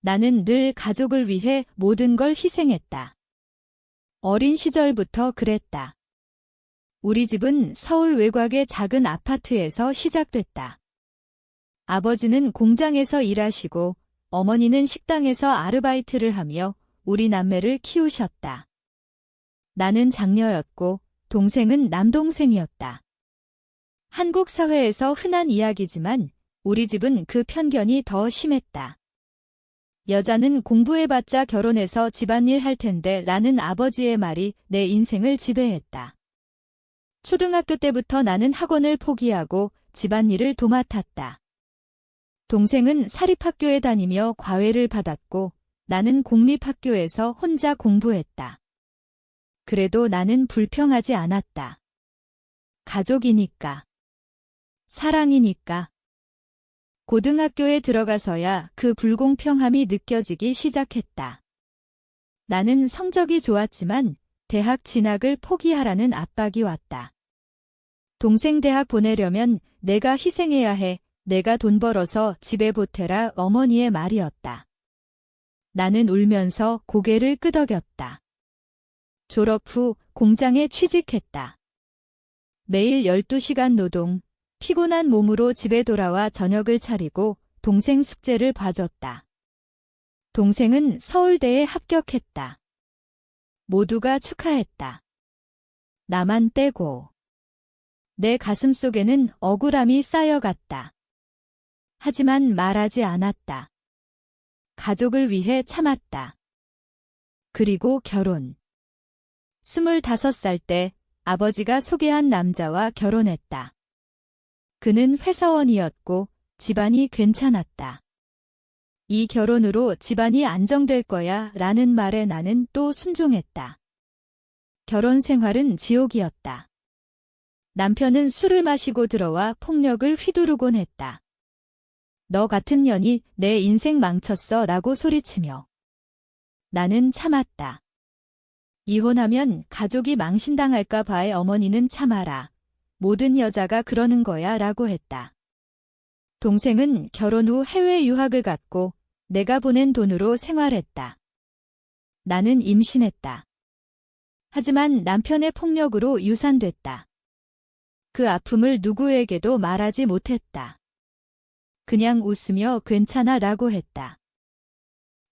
나는 늘 가족을 위해 모든 걸 희생했다. 어린 시절부터 그랬다. 우리 집은 서울 외곽의 작은 아파트에서 시작됐다. 아버지는 공장에서 일하시고 어머니는 식당에서 아르바이트를 하며 우리 남매를 키우셨다. 나는 장녀였고 동생은 남동생이었다. 한국 사회에서 흔한 이야기지만 우리 집은 그 편견이 더 심했다. 여자는 공부해봤자 결혼해서 집안일 할 텐데 라는 아버지의 말이 내 인생을 지배했다. 초등학교 때부터 나는 학원을 포기하고 집안일을 도맡았다. 동생은 사립학교에 다니며 과외를 받았고 나는 공립학교에서 혼자 공부했다. 그래도 나는 불평하지 않았다. 가족이니까. 사랑이니까. 고등학교에 들어가서야 그 불공평함이 느껴지기 시작했다. 나는 성적이 좋았지만 대학 진학을 포기하라는 압박이 왔다. 동생 대학 보내려면 내가 희생해야 해, 내가 돈 벌어서 집에 보태라 어머니의 말이었다. 나는 울면서 고개를 끄덕였다. 졸업 후 공장에 취직했다. 매일 12시간 노동, 피곤한 몸으로 집에 돌아와 저녁을 차리고 동생 숙제를 봐줬다. 동생은 서울대에 합격했다. 모두가 축하했다. 나만 떼고. 내 가슴 속에는 억울함이 쌓여갔다. 하지만 말하지 않았다. 가족을 위해 참았다. 그리고 결혼. 25살 때 아버지가 소개한 남자와 결혼했다. 그는 회사원이었고 집안이 괜찮았다. 이 결혼으로 집안이 안정될 거야 라는 말에 나는 또 순종했다. 결혼 생활은 지옥이었다. 남편은 술을 마시고 들어와 폭력을 휘두르곤 했다. 너 같은 년이 내 인생 망쳤어 라고 소리치며. 나는 참았다. 이혼하면 가족이 망신당할까 봐의 어머니는 참아라. 모든 여자가 그러는 거야 라고 했다. 동생은 결혼 후 해외 유학을 갔고 내가 보낸 돈으로 생활했다. 나는 임신했다. 하지만 남편의 폭력으로 유산됐다. 그 아픔을 누구에게도 말하지 못했다. 그냥 웃으며 괜찮아 라고 했다.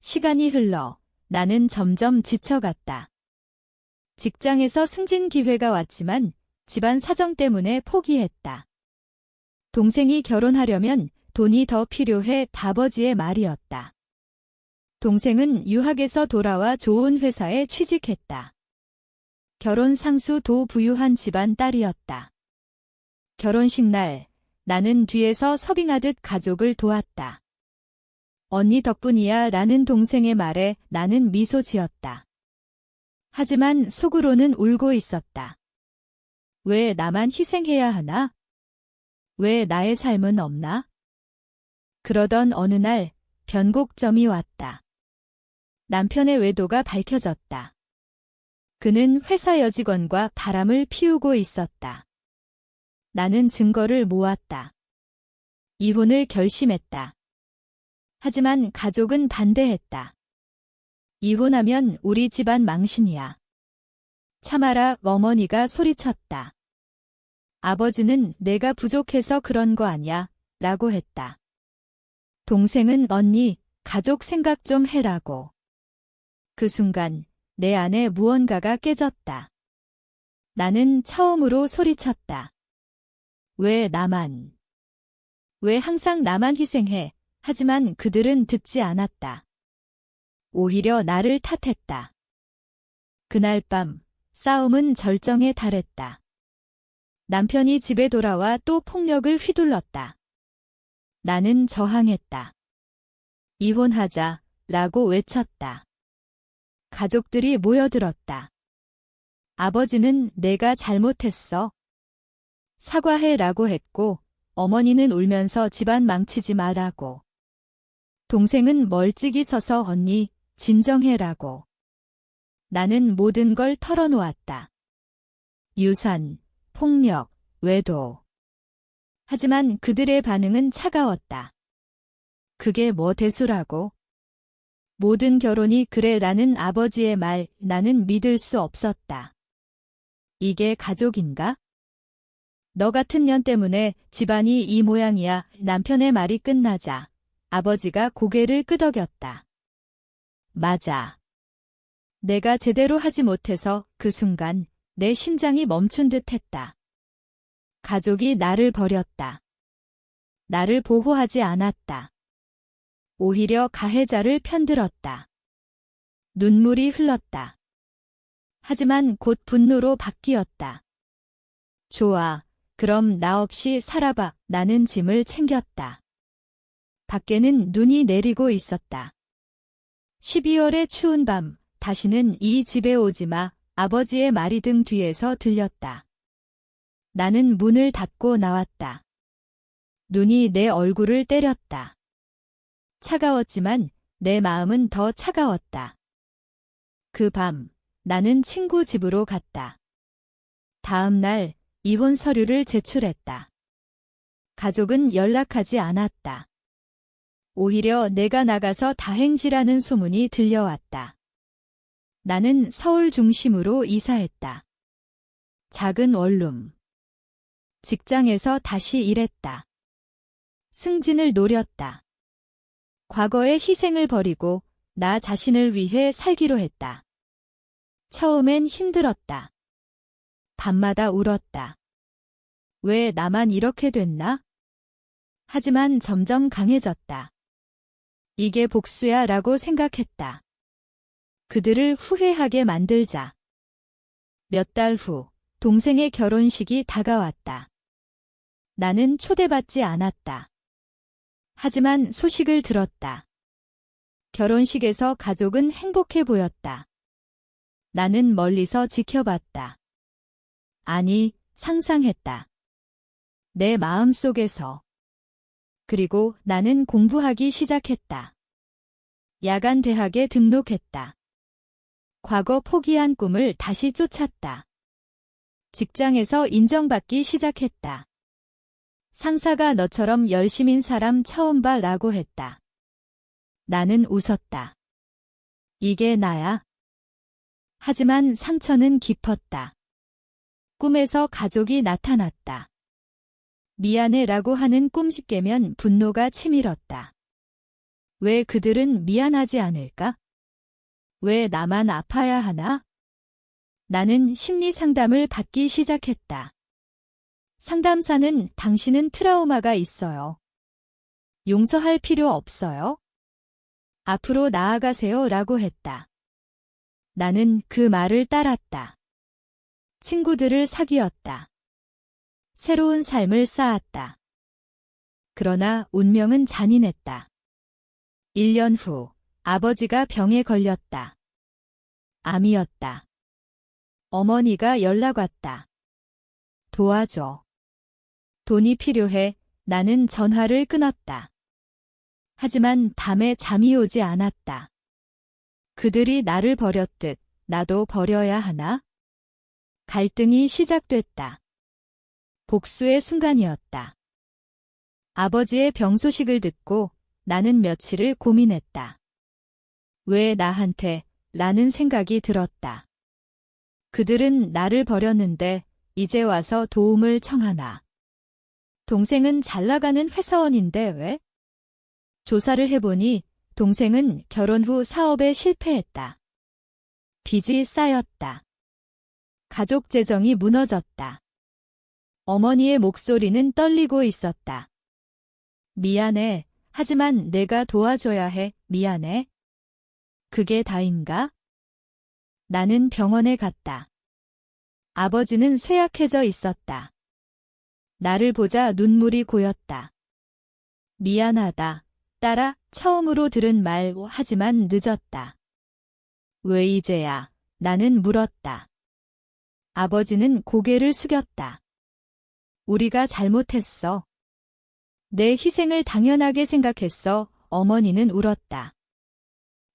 시간이 흘러 나는 점점 지쳐갔다. 직장에서 승진 기회가 왔지만 집안 사정 때문에 포기했다. 동생이 결혼하려면 돈이 더 필요해 다버지의 말이었다. 동생은 유학에서 돌아와 좋은 회사에 취직했다. 결혼 상수 도 부유한 집안 딸이었다. 결혼식 날 나는 뒤에서 서빙하듯 가족을 도왔다. 언니 덕분이야 라는 동생의 말에 나는 미소 지었다. 하지만 속으로는 울고 있었다. 왜 나만 희생해야 하나? 왜 나의 삶은 없나? 그러던 어느 날 변곡점이 왔다. 남편의 외도가 밝혀졌다. 그는 회사 여직원과 바람을 피우고 있었다. 나는 증거를 모았다. 이혼을 결심했다. 하지만 가족은 반대했다. 이혼하면 우리 집안 망신이야. 참아라 어머니가 소리쳤다. 아버지는 내가 부족해서 그런 거 아냐 라고 했다. 동생은 언니 가족 생각 좀 해라고. 그 순간 내 안에 무언가가 깨졌다. 나는 처음으로 소리쳤다. 왜 나만? 왜 항상 나만 희생해? 하지만 그들은 듣지 않았다. 오히려 나를 탓했다. 그날 밤 싸움은 절정에 달했다. 남편이 집에 돌아와 또 폭력을 휘둘렀다. 나는 저항했다. 이혼하자 라고 외쳤다. 가족들이 모여들었다. 아버지는 내가 잘못했어. 사과해 라고 했고 어머니는 울면서 집안 망치지 말라고. 동생은 멀찍이 서서 언니 진정해라고. 나는 모든 걸 털어놓았다. 유산, 폭력, 외도. 하지만 그들의 반응은 차가웠다. 그게 뭐 대수라고? 모든 결혼이 그래라는 아버지의 말 나는 믿을 수 없었다. 이게 가족인가? 너 같은 년 때문에 집안이 이 모양이야 남편의 말이 끝나자 아버지가 고개를 끄덕였다. 맞아. 내가 제대로 하지 못해서 그 순간 내 심장이 멈춘 듯 했다. 가족이 나를 버렸다. 나를 보호하지 않았다. 오히려 가해자를 편들었다. 눈물이 흘렀다. 하지만 곧 분노로 바뀌었다. 좋아. 그럼 나 없이 살아봐. 나는 짐을 챙겼다. 밖에는 눈이 내리고 있었다. 12월의 추운 밤, 다시는 이 집에 오지 마. 아버지의 말이 등 뒤에서 들렸다. 나는 문을 닫고 나왔다. 눈이 내 얼굴을 때렸다. 차가웠지만 내 마음은 더 차가웠다. 그 밤, 나는 친구 집으로 갔다. 다음 날, 이혼 서류를 제출했다. 가족은 연락하지 않았다. 오히려 내가 나가서 다행지라는 소문이 들려왔다. 나는 서울 중심으로 이사했다. 작은 원룸. 직장에서 다시 일했다. 승진을 노렸다. 과거의 희생을 버리고 나 자신을 위해 살기로 했다. 처음엔 힘들었다. 밤마다 울었다. 왜 나만 이렇게 됐나? 하지만 점점 강해졌다. 이게 복수야 라고 생각했다. 그들을 후회하게 만들자. 몇 달 후, 동생의 결혼식이 다가왔다. 나는 초대받지 않았다. 하지만 소식을 들었다. 결혼식에서 가족은 행복해 보였다. 나는 멀리서 지켜봤다. 아니, 상상했다. 내 마음 속에서. 그리고 나는 공부하기 시작했다. 야간 대학에 등록했다. 과거 포기한 꿈을 다시 쫓았다. 직장에서 인정받기 시작했다. 상사가 너처럼 열심인 사람 처음 봐 라고 했다. 나는 웃었다. 이게 나야. 하지만 상처는 깊었다. 꿈에서 가족이 나타났다. 미안해 라고 하는 꿈식 깨면 분노가 치밀었다. 왜 그들은 미안하지 않을까? 왜 나만 아파야 하나? 나는 심리 상담을 받기 시작했다. 상담사는 당신은 트라우마가 있어요. 용서할 필요 없어요. 앞으로 나아가세요 라고 했다. 나는 그 말을 따랐다. 친구들을 사귀었다. 새로운 삶을 쌓았다. 그러나 운명은 잔인했다. 1년 후 아버지가 병에 걸렸다. 암이었다. 어머니가 연락 왔다. 도와줘. 돈이 필요해 나는 전화를 끊었다. 하지만 밤에 잠이 오지 않았다. 그들이 나를 버렸듯 나도 버려야 하나? 갈등이 시작됐다. 복수의 순간이었다. 아버지의 병 소식을 듣고 나는 며칠을 고민했다. 왜 나한테 라는 생각이 들었다. 그들은 나를 버렸는데 이제 와서 도움을 청하나. 동생은 잘 나가는 회사원인데 왜? 조사를 해보니 동생은 결혼 후 사업에 실패했다. 빚이 쌓였다. 가족 재정이 무너졌다. 어머니의 목소리는 떨리고 있었다. 미안해. 하지만 내가 도와줘야 해. 미안해. 그게 다인가? 나는 병원에 갔다. 아버지는 쇠약해져 있었다. 나를 보자 눈물이 고였다. 미안하다. 따라 처음으로 들은 말 하지만 늦었다. 왜 이제야? 나는 물었다. 아버지는 고개를 숙였다. 우리가 잘못했어. 내 희생을 당연하게 생각했어. 어머니는 울었다.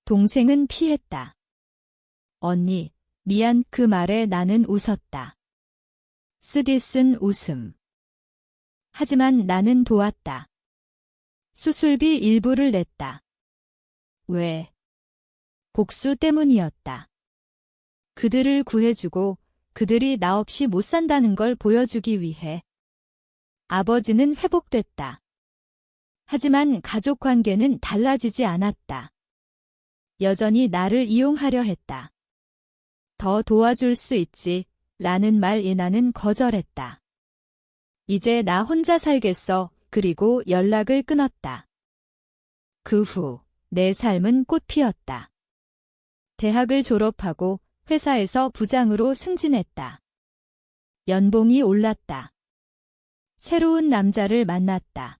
동생은 피했다. 언니, 미안 그 말에 나는 웃었다. 쓰디쓴 웃음. 하지만 나는 도왔다. 수술비 일부를 냈다. 왜? 복수 때문이었다. 그들을 구해주고 그들이 나 없이 못 산다는 걸 보여주기 위해 아버지는 회복됐다. 하지만 가족 관계는 달라지지 않았다. 여전히 나를 이용하려 했다. 더 도와줄 수 있지, 라는 말 예나는 거절했다. 이제 나 혼자 살겠어, 그리고 연락을 끊었다. 그 후, 내 삶은 꽃피었다. 대학을 졸업하고 회사에서 부장으로 승진했다. 연봉이 올랐다. 새로운 남자를 만났다.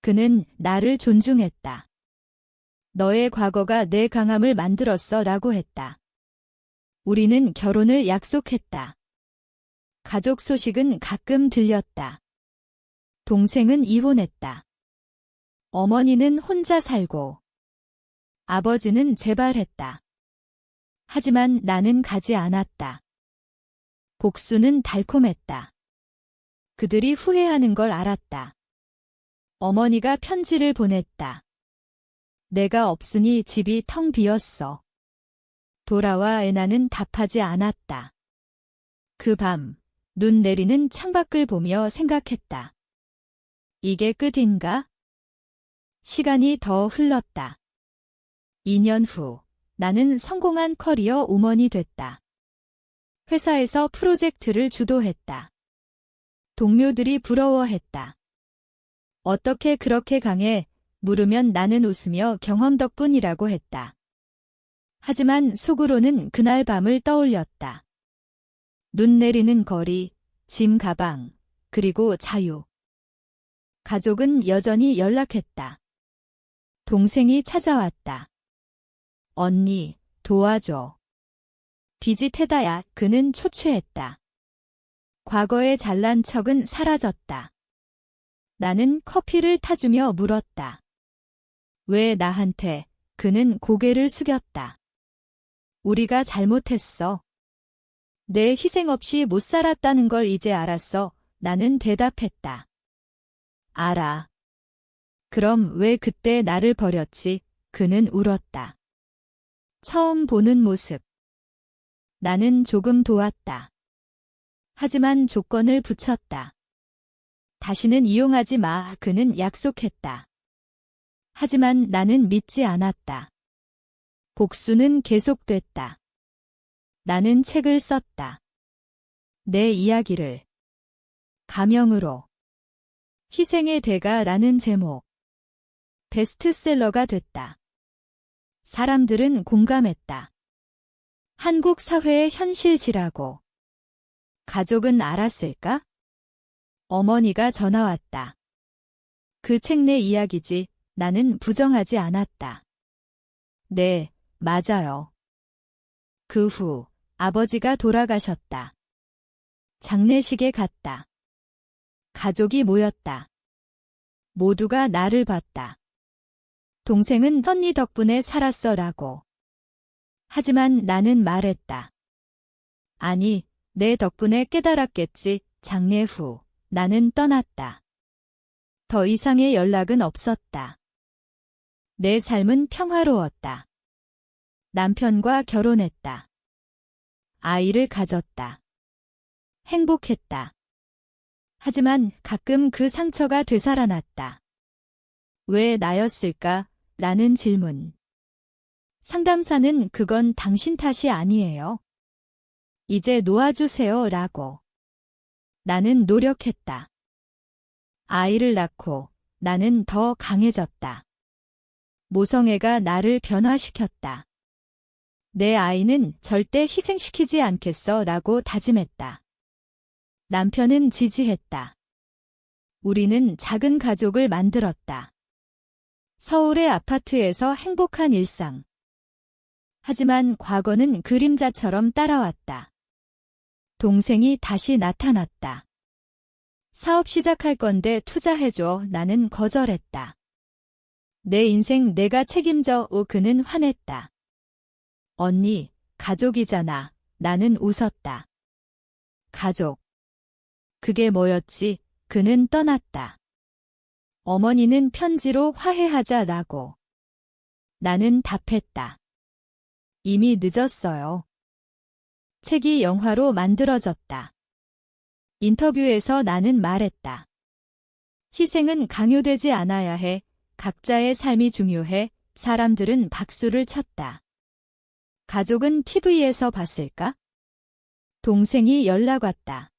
그는 나를 존중했다. 너의 과거가 내 강함을 만들었어 라고 했다. 우리는 결혼을 약속했다. 가족 소식은 가끔 들렸다. 동생은 이혼했다. 어머니는 혼자 살고 아버지는 재발했다. 하지만 나는 가지 않았다. 복수는 달콤했다. 그들이 후회하는 걸 알았다. 어머니가 편지를 보냈다. 내가 없으니 집이 텅 비었어. 돌아와 애나는 답하지 않았다. 그 밤, 눈 내리는 창밖을 보며 생각했다. 이게 끝인가? 시간이 더 흘렀다. 2년 후, 나는 성공한 커리어 우먼이 됐다. 회사에서 프로젝트를 주도했다. 동료들이 부러워했다. 어떻게 그렇게 강해? 물으면 나는 웃으며 경험 덕분이라고 했다. 하지만 속으로는 그날 밤을 떠올렸다. 눈 내리는 거리, 짐 가방, 그리고 자유. 가족은 여전히 연락했다. 동생이 찾아왔다. 언니, 도와줘. 비지테다야 그는 초췌했다. 과거의 잘난 척은 사라졌다. 나는 커피를 타주며 물었다. 왜 나한테? 그는 고개를 숙였다. 우리가 잘못했어. 내 희생 없이 못 살았다는 걸 이제 알았어. 나는 대답했다. 알아. 그럼 왜 그때 나를 버렸지? 그는 울었다. 처음 보는 모습. 나는 조금 도왔다. 하지만 조건을 붙였다. 다시는 이용하지 마. 그는 약속했다. 하지만 나는 믿지 않았다. 복수는 계속됐다. 나는 책을 썼다. 내 이야기를 가명으로 희생의 대가라는 제목 베스트셀러가 됐다. 사람들은 공감했다. 한국 사회의 현실지라고. 가족은 알았을까? 어머니가 전화왔다. 그 책 내 이야기지 나는 부정하지 않았다. 네, 맞아요. 그 후 아버지가 돌아가셨다. 장례식에 갔다. 가족이 모였다. 모두가 나를 봤다. 동생은 선니 덕분에 살았어라고. 하지만 나는 말했다. 아니, 내 덕분에 깨달았겠지. 장례 후 나는 떠났다. 더 이상의 연락은 없었다. 내 삶은 평화로웠다. 남편과 결혼했다. 아이를 가졌다. 행복했다. 하지만 가끔 그 상처가 되살아났다. 왜 나였을까? 라는 질문. 상담사는 그건 당신 탓이 아니에요. 이제 놓아주세요 라고. 나는 노력했다. 아이를 낳고 나는 더 강해졌다. 모성애가 나를 변화시켰다. 내 아이는 절대 희생시키지 않겠어 라고 다짐했다. 남편은 지지했다. 우리는 작은 가족을 만들었다. 서울의 아파트에서 행복한 일상. 하지만 과거는 그림자처럼 따라왔다. 동생이 다시 나타났다. 사업 시작할 건데 투자해줘. 나는 거절했다. 내 인생 내가 책임져. 오 그는 화냈다. 언니, 가족이잖아. 나는 웃었다. 가족. 그게 뭐였지? 그는 떠났다. 어머니는 편지로 화해하자라고. 나는 답했다. 이미 늦었어요. 책이 영화로 만들어졌다. 인터뷰에서 나는 말했다. 희생은 강요되지 않아야 해. 각자의 삶이 중요해. 사람들은 박수를 쳤다. 가족은 TV에서 봤을까? 동생이 연락 왔다.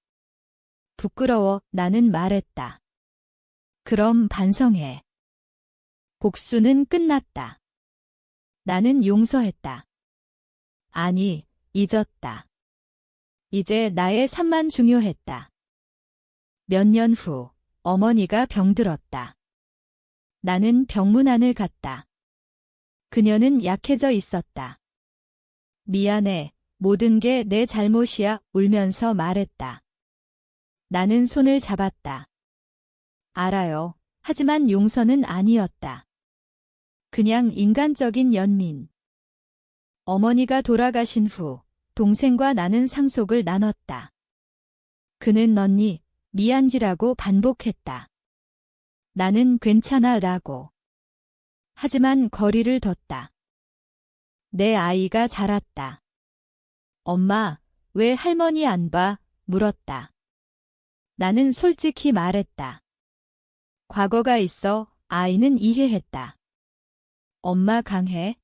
부끄러워 나는 말했다. 그럼 반성해. 복수는 끝났다. 나는 용서했다. 아니, 잊었다. 이제 나의 삶만 중요했다. 몇 년 후, 어머니가 병들었다. 나는 병문 안을 갔다. 그녀는 약해져 있었다. 미안해, 모든 게 내 잘못이야, 울면서 말했다. 나는 손을 잡았다. 알아요. 하지만 용서는 아니었다. 그냥 인간적인 연민. 어머니가 돌아가신 후 동생과 나는 상속을 나눴다. 그는 언니, 미안지라고 반복했다. 나는 괜찮아 라고. 하지만 거리를 뒀다. 내 아이가 자랐다. 엄마, 왜 할머니 안 봐? 물었다. 나는 솔직히 말했다. 과거가 있어 아이는 이해했다. 엄마 강해.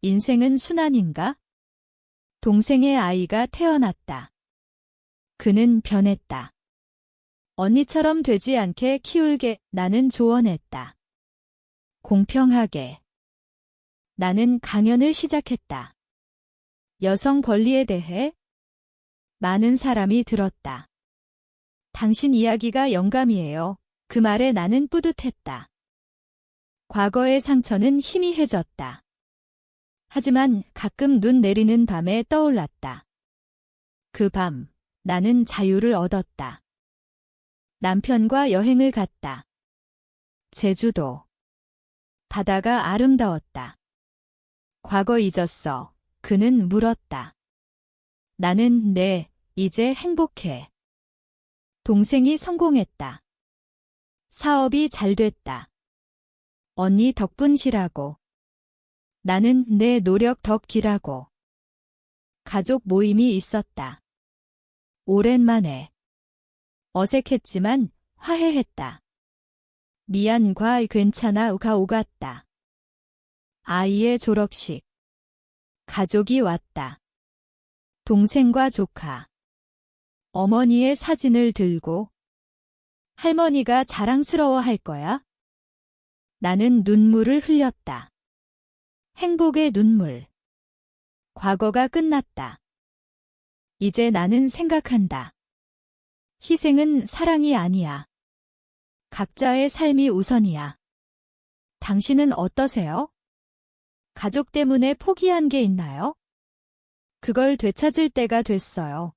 인생은 순환인가? 동생의 아이가 태어났다. 그는 변했다. 언니처럼 되지 않게 키울게 나는 조언했다. 공평하게. 나는 강연을 시작했다. 여성 권리에 대해 많은 사람이 들었다. 당신 이야기가 영감이에요. 그 말에 나는 뿌듯했다. 과거의 상처는 희미해졌다. 하지만 가끔 눈 내리는 밤에 떠올랐다. 그 밤, 나는 자유를 얻었다. 남편과 여행을 갔다. 제주도. 바다가 아름다웠다. 과거 잊었어. 그는 물었다. 나는 네, 이제 행복해. 동생이 성공했다. 사업이 잘 됐다. 언니 덕분이라고. 나는 내 노력 덕기라고. 가족 모임이 있었다. 오랜만에. 어색했지만 화해했다. 미안과 괜찮아가 오갔다. 아이의 졸업식. 가족이 왔다. 동생과 조카. 어머니의 사진을 들고 할머니가 자랑스러워 할 거야? 나는 눈물을 흘렸다. 행복의 눈물. 과거가 끝났다. 이제 나는 생각한다. 희생은 사랑이 아니야. 각자의 삶이 우선이야. 당신은 어떠세요? 가족 때문에 포기한 게 있나요? 그걸 되찾을 때가 됐어요.